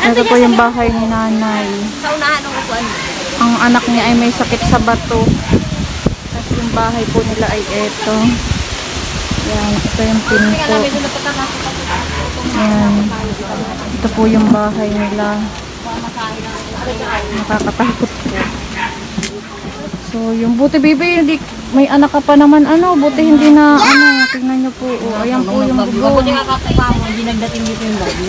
Ito po yung bahay ni nanay. Sa unahan ng upuan. Ang anak niya ay may sakit sa bato. Tapos yung bahay po nila ay eto. Yan, ito yung Kaya pinto. Yan. Ito po yung bahay nila. Nakakatakot po. So, yung buti baby, hindi, may anak ka pa naman, ano, buti hindi na, ano, tingnan nyo po. Oh, ayan po yung Buti bugo. nga katupa mo, hindi nagdating dito yung lagi.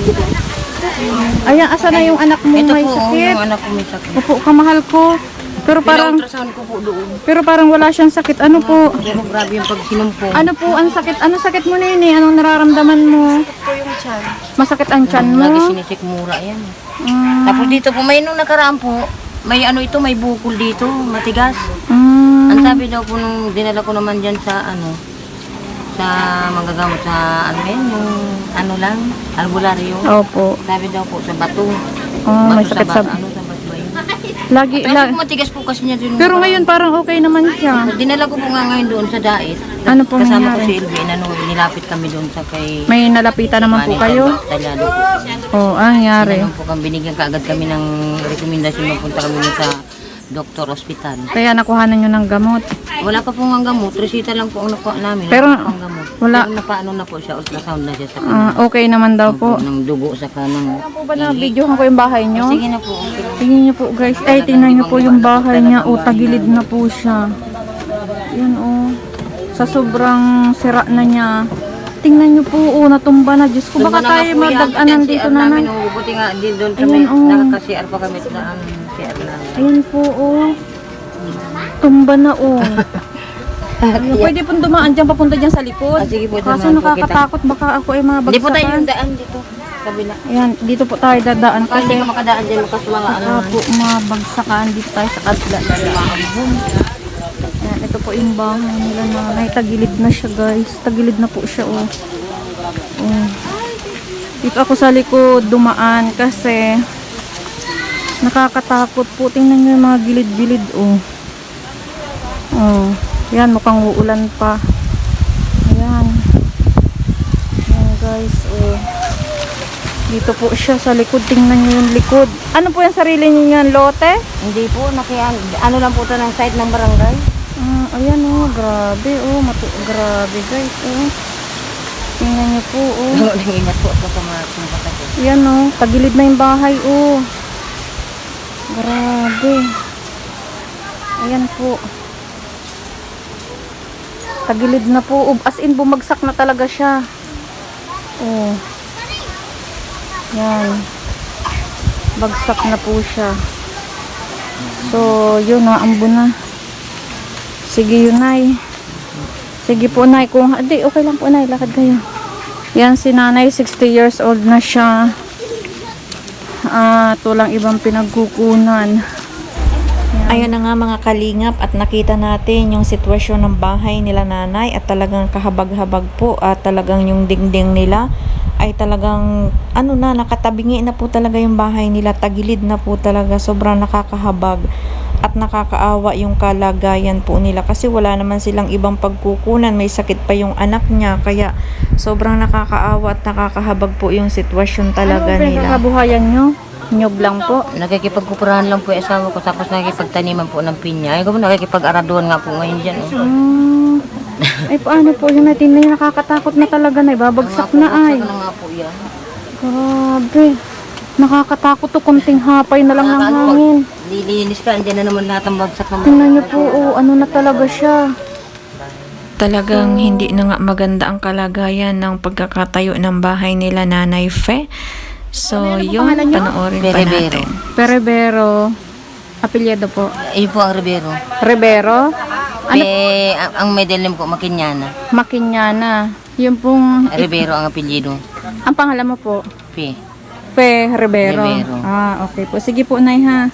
Ayan, asa na yung anak mo Ito may po, sakit? yung anak ko may sakit. Opo, kamahal ko. Pero parang, Pina-ultrasound ko po doon. pero parang wala siyang sakit. Ano po? Pero grabe yung pagsinumpong. Ano po ang sakit? Ano sakit mo nini? Anong nararamdaman mo? po yung tiyan? Masakit ang tiyan mo? Lagi sinisikmura yan. Mm, Tapos dito po, may nung nakaraan po, may ano ito, may bukol dito, matigas. mm, Ang sabi daw po nung dinala ko naman dyan sa ano, sa magagamot sa ano yan, yung ano lang, albularyo. Opo. Sabi daw po sa bato. Oh, may Bato sakit sa, sa... ba- ano, sa bato ba yun? Lagi, Pero la- matigas po kasi niya dun. pero ngayon parang okay naman siya. Dinala ko po nga ngayon doon sa Dait. Ano pong Kasama ko si Elvin, ano, nilapit kami doon sa kay... May nalapitan naman po Manny kayo? Talyado po. Oo, oh, ang nangyari. Sinanong po kami, binigyan kaagad kami ng rekomendasyon na punta kami sa doktor hospital. Kaya nakuhanan nyo ng gamot. Wala pa pong ang gamot, resita lang po ang nakuha namin. Pero, wala gamot. wala- Pero napaano na po siya, ultrasound na siya sa Ah, okay naman daw po. ng dugo sa kanang. Saan po ba na videohan ko yung bahay nyo? Sige na po, okay. Tingnan nyo po guys. Ay, tingnan nyo po yung bahay niya. O, tagilid na po siya. Yan o. Sa sobrang sira na niya. Tingnan nyo po, o, natumba na. Diyos ko, baka Tumba na nga tayo madaganan dito na namin, na. oh, buti nga, din doon kami, oh. nakaka-CR pa kami sa namin. Ayan po, o. Tumba na, o. Ayun, pwede pong dumaan dyan, papunta dyan sa likod. Ah, sige po, Kaso po nakakatakot, baka ako ay mga Hindi po tayo bagsakan. yung daan dito, kabila. Ayan, dito po tayo dadaan Kasi kasi ka makadaan dyan, makas mga ano. baka po mga bagsakan dito tayo sa kabila. Ayan, ito po yung bahay nila nanay. Tagilid na siya guys. Tagilid na po siya oh. oh. Dito ako sa likod dumaan kasi nakakatakot po. Tingnan nyo yung mga gilid-gilid oh. Oh. Yan, mukhang uulan pa. Ayan. Ayan guys oh. Dito po siya sa likod. Tingnan nyo yung likod. Ano po yung sarili niyo yan? Lote? Hindi po, nakian, ano lang po ito ng site ng barangay. Ah, ayan oh, grabe oh, matu grabe guys oh. Tingnan niyo po oh. Nangingat po ako sa mga ko. Ayan oh, tagilid na yung bahay oh. Grabe. Ayan po. Tagilid na po. As in, bumagsak na talaga siya. Oh. Yan. Bagsak na po siya. So, yun, naambo na. Sige yun, Nay. Sige po, Nay. Kung, hindi, okay lang po, Nay. Lakad kayo. Yan, si Nanay, 60 years old na siya. Ah, ito lang ibang pinagkukunan. Ayan na nga mga kalingap at nakita natin yung sitwasyon ng bahay nila nanay at talagang kahabag-habag po at talagang yung dingding nila ay talagang ano na nakatabingi na po talaga yung bahay nila tagilid na po talaga sobrang nakakahabag at nakakaawa yung kalagayan po nila kasi wala naman silang ibang pagkukunan may sakit pa yung anak niya kaya sobrang nakakaawa at nakakahabag po yung sitwasyon talaga ano, nila. Ano nyo? Nyog lang po. Nakikipagkupurahan lang po yung asawa ko tapos nakikipagtaniman po ng pinya. Ay ko po nakikipag-araduan nga po ngayon dyan. Oh. Mm. Ay, paano po yun natin na nakakatakot na talaga na, ibabagsak na ay. Babagsak na nga po yan. Grabe. Nakakatakot to, konting hapay na lang ng hangin. Lilinis ka, andyan na naman lahat ang bagsak ng Tingnan niyo po, oh, ano na talaga siya. Talagang hindi na nga maganda ang kalagayan ng pagkakatayo ng bahay nila Nanay Fe. So, yun, panoorin pa Berebero. natin. Perebero. Apelyido po. Ayun po ang Rivero. Rivero. Ano? Eh, ang, ang middle name po, Makinyana. Makinyana. Yung pong, Rivero ang apelyido. ang pangalan mo po? P. Fe Rivero. Rivero. Ah, okay po. Sige po, Nay, ha.